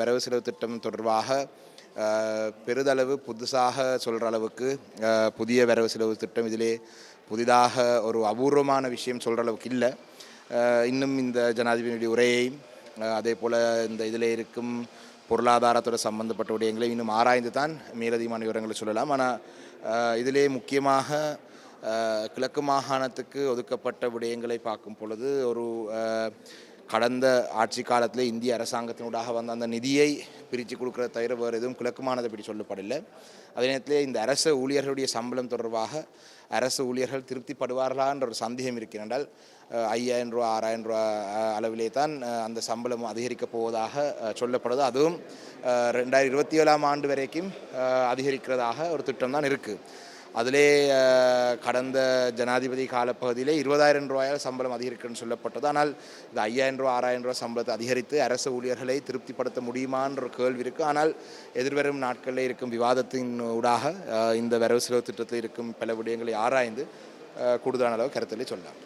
வரவு செலவு திட்டம் தொடர்பாக பெரிதளவு புதுசாக சொல்கிற அளவுக்கு புதிய வரவு செலவு திட்டம் இதிலே புதிதாக ஒரு அபூர்வமான விஷயம் சொல்கிற அளவுக்கு இல்லை. இன்னும் இந்த ஜனாதிபதியுடைய உரையையும் அதே போல் இந்த இதில் இருக்கும் பொருளாதாரத்தோட சம்பந்தப்பட்ட விடயங்களை இன்னும் ஆராய்ந்து தான் மேலதிகமான விவரங்களை சொல்லலாம். ஆனால் இதிலே முக்கியமாக கிழக்கு மாகாணத்துக்கு ஒதுக்கப்பட்ட விடயங்களை பார்க்கும் பொழுது ஒரு கடந்த ஆட்சி காலத்தில் இந்திய அரசாங்கத்தினூடாக வந்த அந்த நிதியை பிரித்து கொடுக்குற தவிர வேறு எதுவும் கிழக்குமானது அப்படி பற்றி சொல்லப்படலை. அதே நேரத்தில் இந்த அரசு ஊழியர்களுடைய சம்பளம் தொடர்பாக அரசு ஊழியர்கள் திருப்திப்படுவார்களா என்ற ஒரு சந்தேகம் இருக்கிறால் ஐயாயிரம் ரூபா ஆறாயிரம் ரூபா அளவிலே தான் அந்த சம்பளம் அதிகரிக்கப் போவதாக சொல்லப்படுது. அதுவும் ரெண்டாயிரத்தி இருபத்தி ஏழாம் ஆண்டு வரைக்கும் அதிகரிக்கிறதாக ஒரு திட்டம் தான் இருக்குது அதிலே கடந்த ஜனாதிபதி காலப்பகுதியிலே இருபதாயிரம் ரூபாயால் சம்பளம் அதிகரிக்குன்னு சொல்லப்பட்டது. ஆனால் இந்த ஐயாயிரம் ரூபா ஆறாயிரம் ரூபா சம்பளத்தை அதிகரித்து அரசு ஊழியர்களை திருப்திப்படுத்த முடியுமான்ற ஒரு கேள்வி இருக்குது ஆனால் எதிர்வரும் நாட்களில் இருக்கும் விவாதத்தின் ஊடாக இந்த வரவு செலவு திட்டத்தில் இருக்கும் பல விடயங்களை ஆராய்ந்து கூடுதலான அளவு கருத்தில் சொல்லலாம்.